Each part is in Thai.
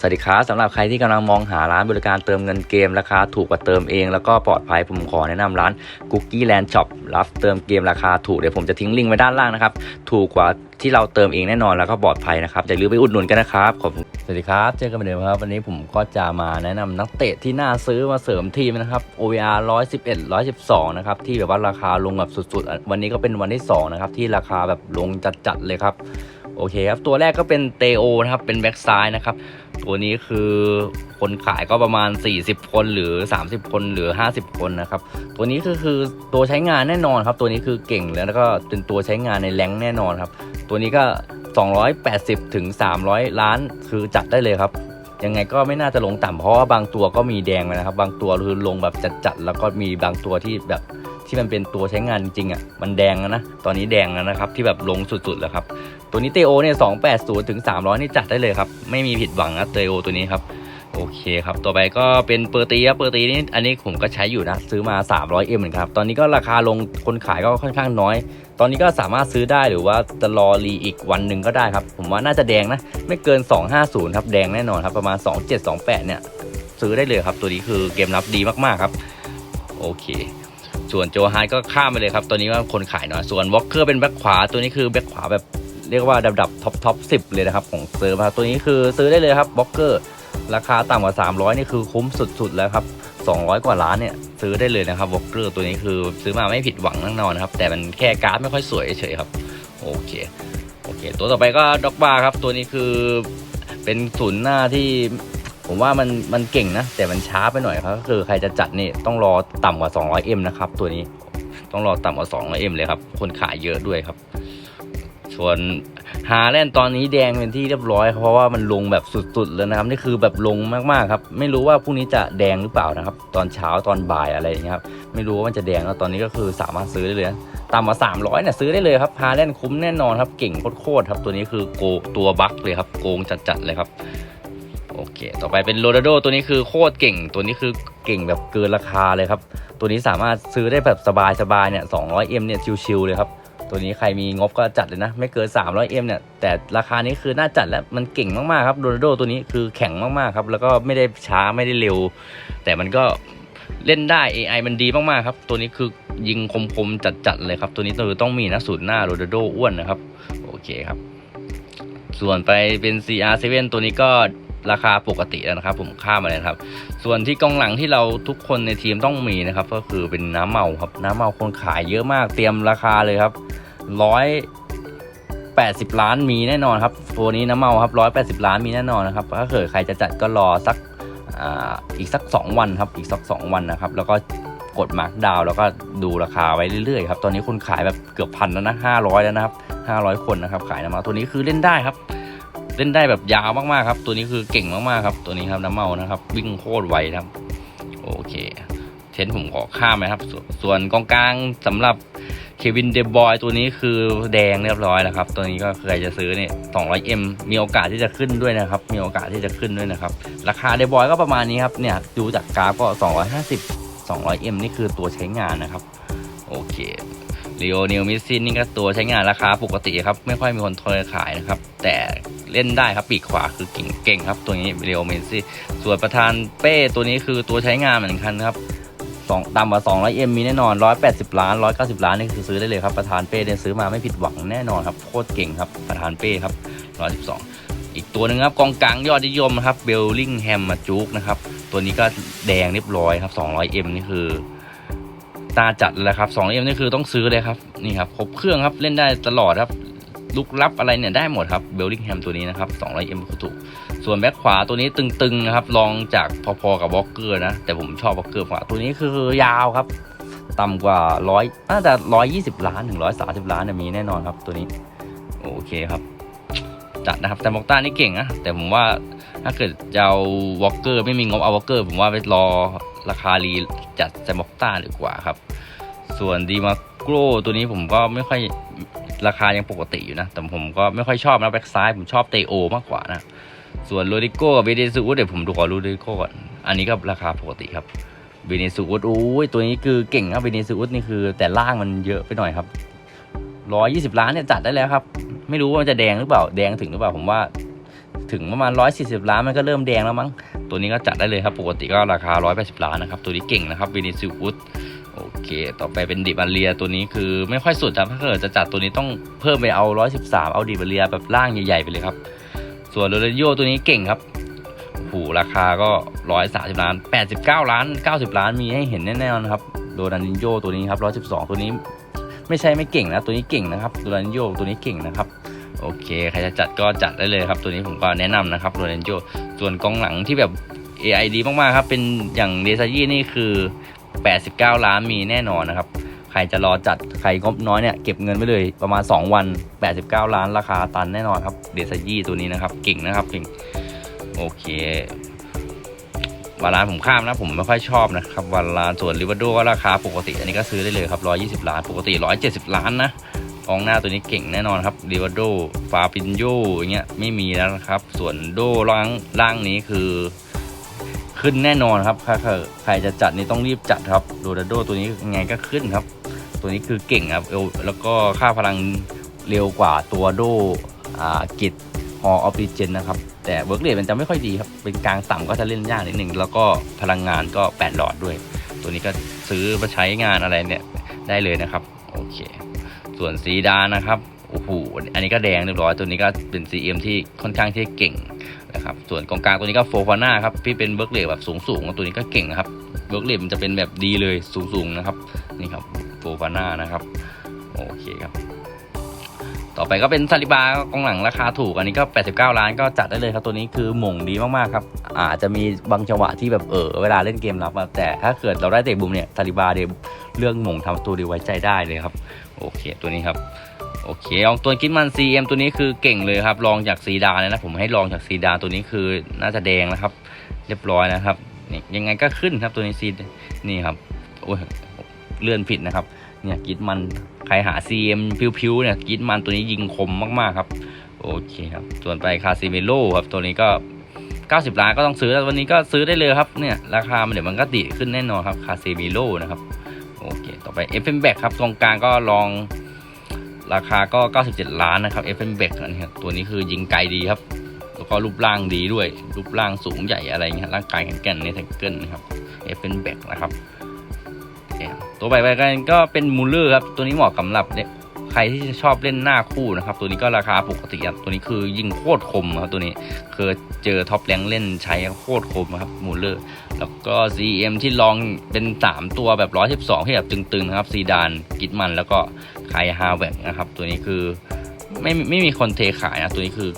สวัสดีครับสำหรับใครที่กำลังมองหาร้านบริการเติมเงินเกมราคาถูกกว่าเติมเอง แล้วก็ปลอดภัยผมขอแนะนำร้าน Cookie Land Shop รับเติมเกมราคาถูกเดี๋ยวผมจะทิ้งลิงก์ไว้ด้านล่างนะครับถูกกว่าที่เราเติมเองแน่นอนแล้วก็ปลอดภัยนะครับอย่าลืมไปอุดหนุนกันนะครับขอบคุณสวัสดีครับ เจอกันเหมือนเดิมครับ วันนี้ผมก็จะมาแนะนำนักเตะที่น่าซื้อมาเสริมทีมนะครับ OVR 111 112 นะครับ ที่แบบว่าราคาลงแบบสุดๆ วันนี้ก็เป็นวันที่สองนะครับ ที่ราคาแบบลงจัดๆเลยครับ โอเคครับ ตัวแรกก็เป็นเตโอนะครับ เป็นแบ็กซ้ายนะครับ ตัวนี้คือคนขายก็ประมาณ 40 คนหรือ 30 คนหรือ 50 คนนะครับ ตัวนี้คือคือตัวใช้งานแน่นอนครับ ตัวนี้คือเก่งแล้วก็เป็นตัวใช้งานในแรงแน่นอนครับ ตัวนี้ก็ 280ถึง300 ล้านคือจัดได้เลยครับ ยังไงก็ไม่น่าจะลงต่ำเพราะว่าบางตัวก็มีแดงนะครับ บางตัวคือลงแบบจัดๆแล้วก็มีบางตัวที่แบบ ที่มันเป็นตัวใช้งานจริงๆอะมันแดงแล้วนะตอนนี้แดงแล้วนะครับที่แบบลงสุดๆแล้วครับตัวนี้เตโอเนี่ย280ถึง300นี่จัดได้เลยครับไม่มีผิดหวังนะเตโอตัวนี้ครับโอเคครับต่อไปก็เป็นเปอร์ตีครับเปอร์ตีนี่อันนี้ผมก็ใช้อยู่นะซื้อมา 300M เหมือนกันครับตอนนี้ก็ราคาลงคนขายก็ค่อนข้างน้อย ตอนนี้ก็สามารถซื้อได้หรือว่าจะรอรีอีกวันหนึ่งก็ได้ครับ ผมว่าน่าจะแดงนะไม่เกิน 250ครับแดงแน่นอนครับประมาณ 2728เนี่ยซื้อได้เลยครับ ตัวนี้คือเกมรับดีมากๆครับ โอเค ส่วนโจไฮก็ข้ามไปเลยครับ ตัวนี้ว่าคนขายน้อย ส่วนวอลเกอร์เป็นแบ็คขวา ตัวนี้คือแบ็คขวาแบบเรียกว่าดับดับท็อปท็อปสิเลยนะครับของเซิร์ฟครับตัวนี้คือซื้อได้เลยครับบล็อกเกอร์ราคาต่ำกว่า 300 นี่คือคุ้มสุดๆแล้วครับ 200 กว่าล้านเนี่ยซื้อได้เลยนะครับบล็อกเกอร์ตัวนี้คือซื้อมาไม่ผิดหวังแน่นอนครับ แต่มันแค่การ์ดไม่ค่อยสวยเฉยๆครับ โอเค โอเค ตัวต่อไปก็ด็อกบาร์ครับ ตัวนี้คือเป็นศูนย์หน้าที่ ผมว่ามันมันเก่งนะ แต่มันช้าไปหน่อยครับก็คือใครจะจัดนี่ต้องรอต่ำกว่า 200M นะครับ ตัวนี้ต้องรอต่ำกว่า 200M เลยครับ คนขายเยอะด้วยครับ ส่วนฮาแลนตอนนี้แดงเป็นที่เรียบร้อย เพราะว่ามันลงแบบสุดๆแล้วนะครับนี่คือแบบลงมากๆครับ ไม่รู้ว่าพรุ่งนี้จะแดงหรือเปล่านะครับ ตอนเช้าตอนบ่ายอะไรอย่างเงี้ยครับไม่รู้ว่ามันจะแดงแล้วตอนนี้ก็คือสามารถซื้อได้เลยต่ำกว่า300เนี่ยซื้อได้เลยครับฮาแลนคุ้มแน่นอนครับเก่งโคตรๆครับตัวนี้คือโกตัวบัคเลยครับโกงจัดๆเลยครับ โอเค ต่อไปเป็นโรนัลโดตัวนี้คือโคตรเก่ง ตัวนี้คือเก่งแบบเกินราคาเลยครับ ตัวนี้สามารถซื้อได้แบบสบายๆเนี่ย 200M เนี่ยชิวๆเลยครับ ตัวนี้ใครมีงบก็จัดเลยนะ ไม่เกิน 300M เนี่ย แต่ราคานี้คือน่าจัดแล้ว มันเก่งมากๆครับ โรนัลโดตัวนี้คือแข็งมากๆครับ แล้วก็ไม่ได้ช้าไม่ได้เร็ว แต่มันก็เล่นได้ AI มันดีมากๆครับ ตัวนี้คือยิงคมๆจัดๆเลยครับ ตัวนี้คือต้องมีนะสูตรหน้าโรนัลโดอ้วนนะครับ โอเคครับ ส่วนไปเป็น CR7 ตัวนี้ก็ ราคาปกติแล้วนะครับ ผมข้ามาเลยครับ ส่วนที่กองหลังที่เราทุกคนในทีมต้องมีนะครับ ก็คือเป็นน้ำเมาครับ น้ำเมาคนขายเยอะมากเตรียมราคาเลยครับร้อยแปดสิบล้านมีแน่นอนครับตัวนี้น้ำเมาครับร้อยแปดสิบล้านมีแน่นอนนะครับถ้าเกิดใครจะจัดก็รอสักอ,อีกสักสองวันครับอีกสักสองวันนะครับ แล้วก็กดมาร์กดาวแล้วก็ดูราคาไว้เรื่อยๆครับตอนนี้คนขายแบบเกือบพันแล้วนะห้าร้อยแล้วนะครับห้าร้อยคนนะครับ ขายน้ำเมาตัวนี้คือเล่นได้ครับ เล่นได้แบบยาวมากๆครับ ตัวนี้คือเก่งมากๆครับ ตัวนี้ครับน้ำเมานะครับ วิ่งโคตรไวครับ โอเค เทนผมขอข้ามนะครับส่วนส่วนกองกลางสำหรับเควินเดบอยตัวนี้คือแดงเรียบร้อยแล้วครับ ตัวนี้ก็ใครจะซื้อเนี่ย 200M มีโอกาสที่จะขึ้นด้วยนะครับ มีโอกาสที่จะขึ้นด้วยนะครับ ราคาเดบอยก็ประมาณนี้ครับ เนี่ยดูจากกราฟก็ 250 200M นี่คือตัวใช้งานนะครับ โอเคลีโอเนิวมิสซินนี่ก็ตัวใช้งานราคาปกติครับ ไม่ค่อยมีคนทยขายนะครับ แต่ เล่นได้ครับปีกขวาคือเก่งเก่งครับตัวนี้ลีโอมิสซิส่วนประธานเป้ตัวนี้คือตัวใช้งานเหมือนกันครับสองต่ำกว่า200 m มีแน่นอน180ล้าน190ล้านนี่คือซื้อได้เลยครับประธานเป้เนี่ยซื้อมาไม่ผิดหวังแน่นอนครับโคตรเก่งครับประธานเป้ครับ112อีกตัวหนึ่งครับกองกลางยอดนิยมครับเบลลิงแฮมมาจุกนะครับตัวนี้ก็แดงเรียบร้อยครับ200 m นี่คือตาจัดเลยครับ 2M นี่คือต้องซื้อเลยครับนี่ครับครบเครื่องครับเล่นได้ตลอดครับ ลุกลับอะไรเนี่ยได้หมดครับเบลลิงแฮมตัวนี้นะครับ 200M คือถูกส่วนแบ็คขวาตัวนี้ตึงๆนะครับลองจากพอๆกับวอลเกอร์นะ แต่ผมชอบวอลเกอร์ขวาตัวนี้คือยาวครับ ต่ำกว่าร้อยน่าจะร้อยยี่สิบล้านถึงร้อยสาสิบล้านเนี่ยมีแน่นอนครับตัวนี้โอเคครับจัดนะครับแต่มอกต้านี่เก่งนะแต่ผมว่าถ้าเกิดจะเอาวอลเกอร์ไม่มีงบเอาวอลเกอร์ผมว่าไปรอราคารีจัดแซมบอกต้าดีกว่าครับ ส่วนดีมาโกรตัวนี้ผมก็ไม่ค่อย ราคายังปกติอยู่นะ แต่ผมก็ไม่ค่อยชอบนะแบ็กซ้ายผมชอบเตโอมากกว่านะ ส่วนโรดิโก้กับเบเดซูอุสเดี๋ยวผมดูขอโรดิโก้ก่อน อันนี้ก็ราคาปกติครับเบเนซูอุสโอ้ยตัวนี้คือเก่งครับเบเนซูอุสนี่คือ แต่ล่างมันเยอะไปหน่อยครับร้อยยี่สิบล้านเนี่ยจัดได้แล้วครับ ไม่รู้ว่ามันจะแดงหรือเปล่า แดงถึงหรือเปล่าผมว่า ถึงประมาณ140ล้านมันก็เริ่มแดงแล้วมั้ง ตัวนี้ก็จัดได้เลยครับ ปกติก็ราคา180ล้านนะครับ ตัวนี้เก่งนะครับเวินิซิอุส โอเค ต่อไปเป็นดิบาเลียตัวนี้คือไม่ค่อยสุดครับถ้าเกิดจะจัดตัวนี้ต้องเพิ่มไปเอา 113 เอาดิบาเลียแบบล่างใหญ่ๆไปเลยครับ ส่วนโรเลนโยตัวนี้เก่งครับโอ้โหราคาก็ 130 ล้าน 89 ล้าน 90 ล้านมีให้เห็นแน่ๆนะครับโรนันโยตัวนี้ครับ 112 ตัวนี้ไม่ใช่ไม่เก่งนะ ตัวนี้เก่งนะครับโรนันโยตัวนี้เก่งนะครับโอเคใครจะจัดก็จัดได้เลยครับ ตัวนี้ผมก็แนะนำนะครับโรนันโยส่วนกองหลังที่แบบ AI ดีมากๆครับ เป็นอย่างเดซายี่นี่คือ 89 ล้านมีแน่นอนนะครับ ใครจะรอจัดใครงบน้อยเนี่ยเก็บเงินไว้เลยประมาณ 2 วัน 89 ล้านราคาตันแน่นอนครับ เดซายี่ตัวนี้นะครับเก่งนะครับเก่งโอเควาลานผมข้ามนะผมไม่ค่อยชอบนะครับวาลานส่วนลิเวอร์โดก็ราคาปกติ อันนี้ก็ซื้อได้เลยครับ 120 ล้านปกติ 170 ล้านนะกองหน้าตัวนี้เก่งแน่นอนครับลิเวอร์โดฟาปินโยอย่างเงี้ยไม่มีแล้วนะครับ ส่วนโดล่างล่างนี้คือ ขึ้นแน่นอนครับถ้าใครจะจัดนี่ต้องรีบจัดครับโรนัลโดตัวนี้ยังไงก็ขึ้นครับ ตัวนี้คือเก่งครับแล้วก็ค่าพลังเร็วกว่าตัวโดอ่ากิจฮอออฟดิเจนนะครับ แต่เวิร์กเรทมันจะไม่ค่อยดีครับ เป็นกลางต่ำก็จะเล่นยากนิดหนึ่งแล้วก็พลังงานก็ 8 หลอดด้วย ตัวนี้ก็ซื้อมาใช้งานอะไรเนี่ยได้เลยนะครับ โอเค ส่วนสีดานะครับ โอ้โหอันนี้ก็แดงเรียบร้อยตัวนี้ก็เป็น CM ที่ค่อนข้างที่เก่งนะครับส่วนกองกลางตัวนี้ก็โฟฟาน่าครับที่เป็นเบิร์กเลทแบบสูงสูงตัวนี้ก็เก่งนะครับเบิร์กเลทมันจะเป็นแบบดีเลยสูงสูงนะครับนี่ครับโฟฟาน่านะครับโอเคครับต่อไปก็เป็นซาลิบากองหลังราคาถูกอันนี้ก็ 89 ล้านก็จัดได้เลยครับตัวนี้คือหม่งดีมากๆครับอาจจะมีบางจังหวะที่แบบเออเวลาเล่นเกมรับแต่ถ้าเกิดเราได้เตะบุมเนี่ยซาลิบาเดเรื่องหม่งทำตัวดีไว้ใจได้เลยครับ โอเคตัวนี้ครับ โอเคเอาตัวกินมัน CM ตัวนี้คือเก่งเลยครับ ลองจากซีดาเลยนะ ผมให้ลองจากซีดาตัวนี้คือน่าจะแดงนะครับ เรียบร้อยนะครับนี่ยังไงก็ขึ้นครับตัวนี้ซีนี่ครับโอ้ยเลื่อนผิดนะครับ เนี่ยกิดมันใครหา CM พิวๆเนี่ยกิดมันตัวนี้ยิงคมมากๆครับ โอเคครับ ส่วนไปคาซิเมโลครับตัวนี้ก็ 90 ล้านก็ต้องซื้อแล้ววันนี้ก็ซื้อได้เลยครับเนี่ยราคามันเดี๋ยวมันก็ดีขึ้นแน่นอนครับคาซิเมโลนะครับโอเค ต่อไป f m b a c ครับตรงกลางก็ลอง ราคาก็ 97 ล้านนะครับ f m b a c อันนี้ครับตัวนี้คือยิงไกลดีครับ แล้วก็รูปร่างดีด้วย รูปร่างสูงใหญ่อะไรเงี้ยร่างกายแข็งแกร่งในแท็กเกิลนะครับ f m b a c นะครับตัวใบไปกันก็เป็นมูลเลอร์ครับ ตัวนี้เหมาะสำหรับเนี่ย ครที่ชอบเล่นหน้าคู่นะครับ ตัวนี้ก็ราคาปกติครับตัวนี้คือยิงโคตรคมครับตัวนี้เคยเจอท็อปแรงเล่นใช้โคตรคมครับมูลเลอร์แล้วก็ CM ที่ลองเป็น 3 ตัวแบบ 112 ที่แบบตึงๆนะครับซีดานกิตมัน แล้วก็ไคฮาแวกนะครับตัวนี้คือไม่ไม่มีคนเทขายนะตัวนี้คือ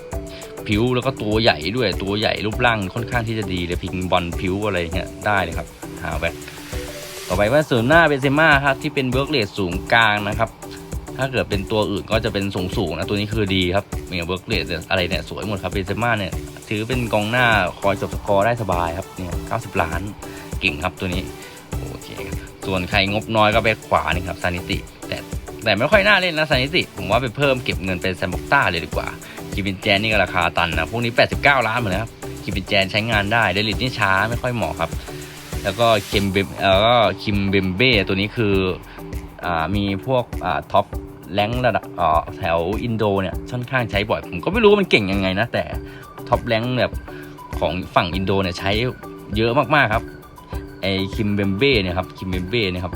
ผิวแล้วก็ตัวใหญ่ด้วยตัวใหญ่รูปร่างค่อนข้างที่จะดีเลยพิงบอลผิวอะไรเงี้ยได้เลยครับฮาแวกต่อไปว่าส่วนหน้าเบนเซม่าครับที่เป็นเบิร์กเลสสูงกลางนะครับ ถ้าเกิดเป็นตัวอื่นก็จะเป็นสูงสูงนะตัวนี้คือดีครับเนี่ยเบิร์กเลสอะไรเนี่ยสวยหมดครับเบนเซม่าเนี่ยถือเป็นกองหน้าคอยจบสกอร์ได้สบายครับเนี่ย90ล้านเก่งครับตัวนี้โอเคครับส่วนใครงบน้อยก็ไปขวานี่ครับซานิติ แต่แต่ไม่ค่อยน่าเล่นนะซานิติ ผมว่าไปเพิ่มเก็บเงินเป็นแซมบอกต้าเลยดีกว่าคิบินแจนนี่ก็ราคาตันนะพวกนี้ 89 ล้านเหมือนครับคิบินแจนใช้งานได้เดลิทนี่ช้าไม่ค่อยเหมาะครับ แล้วก็คิมเบมแล้วก็คิมเบมเบ้ตัวนี้คืออ่ามีพวกอ่าท็อป แรงระดับแถวอินโดเนี่ยค่อนข้างใช้บ่อย ผมก็ไม่รู้ว่ามันเก่งยังไงนะ แต่ท็อปแรงแบบของฝั่งอินโดเนี่ยใช้เยอะมากๆครับไอคิมเบมเบ้เนี่ยครับคิมเบมเบ้เนี่ยครับ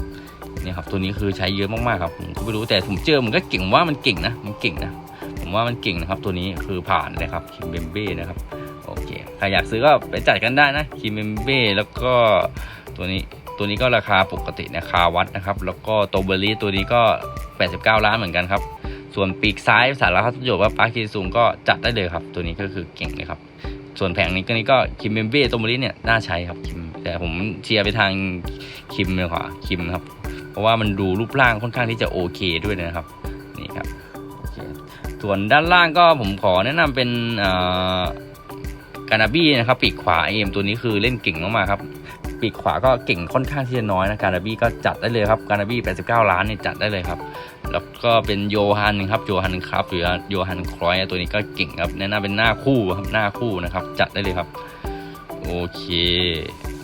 เนี่ยครับตัวนี้คือใช้เยอะมากๆครับผมก็ไม่รู้แต่ผมเจอมันก็เก่งว่ามันเก่งนะมันเก่งนะผมว่ามันเก่งนะครับ ตัวนี้คือผ่านเลยครับคิมเบมเบ้นะครับโอเคใครอยากซื้อก็ไปจัดกันได้นะคิมเบมเบ้แล้วก็ตัวนี้ตัวนี้ก็ราคาปกตินะคาวัดนะครับ แล้วก็โตเบอรี่ตัวนี้ก็ 89 ล้านเหมือนกันครับ ส่วนปีกซ้ายสารพัดประโยชน์ว่าปาร์คีซุงก็จัดได้เลยครับ ตัวนี้ก็คือเก่งเลยครับ ส่วนแผงนี้ก็นี้ก็คิมเบมเบ้โตโมริเนี่ยน่าใช้ครับคิมแต่ผมเชียร์ไปทางคิมเลยกว่าคิมครับ เพราะว่ามันดูรูปร่างค่อนข้างที่จะโอเคด้วยนะครับนี่ครับส่วนด้านล่างก็ผมขอแนะนำเป็นกานาบี้นะครับปีกขวาเอ็มตัวนี้คือเล่นเก่งมากๆครับ ปีกขวาก็เก่งค่อนข้างที่จะน้อยนะการาบี้ก็จัดได้เลยครับการาบี้ 89 ล้านเนี่ยจัดได้เลยครับ แล้วก็เป็นโยฮันครับโยฮันครับหรือโยฮันครอยตัวนี้ก็เก่งครับแนะนำเป็นหน้าคู่ครับหน้าคู่นะครับ จัดได้เลยครับโอเค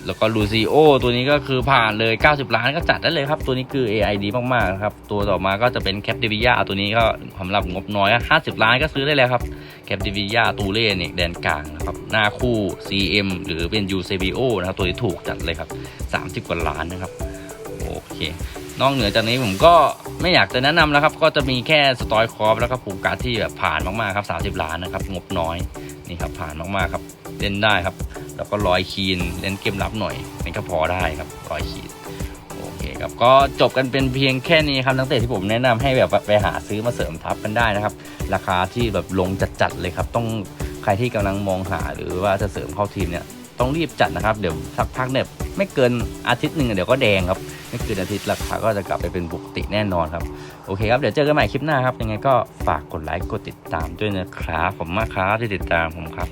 แล้วก็ลูซิโอตัวนี้ก็คือผ่านเลย 90 ล้านก็จัดได้เลยครับ ตัวนี้คือ AI ดีมากๆนะครับ ตัวต่อมาก็จะเป็นแคปเดวิยาตัวนี้ก็สำหรับงบน้อย 50 ล้านก็ซื้อได้เลยครับ แคปดิวิยาตูเล่เนี่ยแดนกลางนะครับ หน้าคู่ CM หรือเป็น u c b o นะครับ ตัวที่ถูกจัดเลยครับ 30 กว่าล้านนะครับ โอเค นอกเหนือจากนี้ผมก็ไม่อยากจะแนะนำแล้วครับ ก็จะมีแค่สตอยคอร์ฟแล้วก็ภูการดที่แบบผ่านมากๆครับ 30 ล้านนะครับ งบน้อยนี่ครับผ่านมากๆครับ เล่นได้ครับ แล้วก็ร้อยคีนเล่นเกมรับหน่อยนี่ก็พอได้ครับร้อยคีน ครับก็จบกันเป็นเพียงแค่นี้ครับนักเตะที่ผมแนะนำให้แบบไปหาซื้อมาเสริมทัพกันได้นะครับ ราคาที่แบบลงจัดๆเลยครับ ต้องใครที่กำลังมองหาหรือว่าจะเสริมเข้าทีมเนี่ยต้องรีบจัดนะครับเดี๋ยวสักพักเนี่ยไม่เกินอาทิตย์หนึ่งเดี๋ยวก็แดงครับไม่เกินอาทิตย์ราคาก็จะกลับไปเป็นปกติแน่นอนครับโอเคครับเดี๋ยวเจอกันใหม่คลิปหน้าครับยังไงก็ฝากกดไลค์กดติดตามด้วยนะครับผมมากครับที่ติดตามผมครับ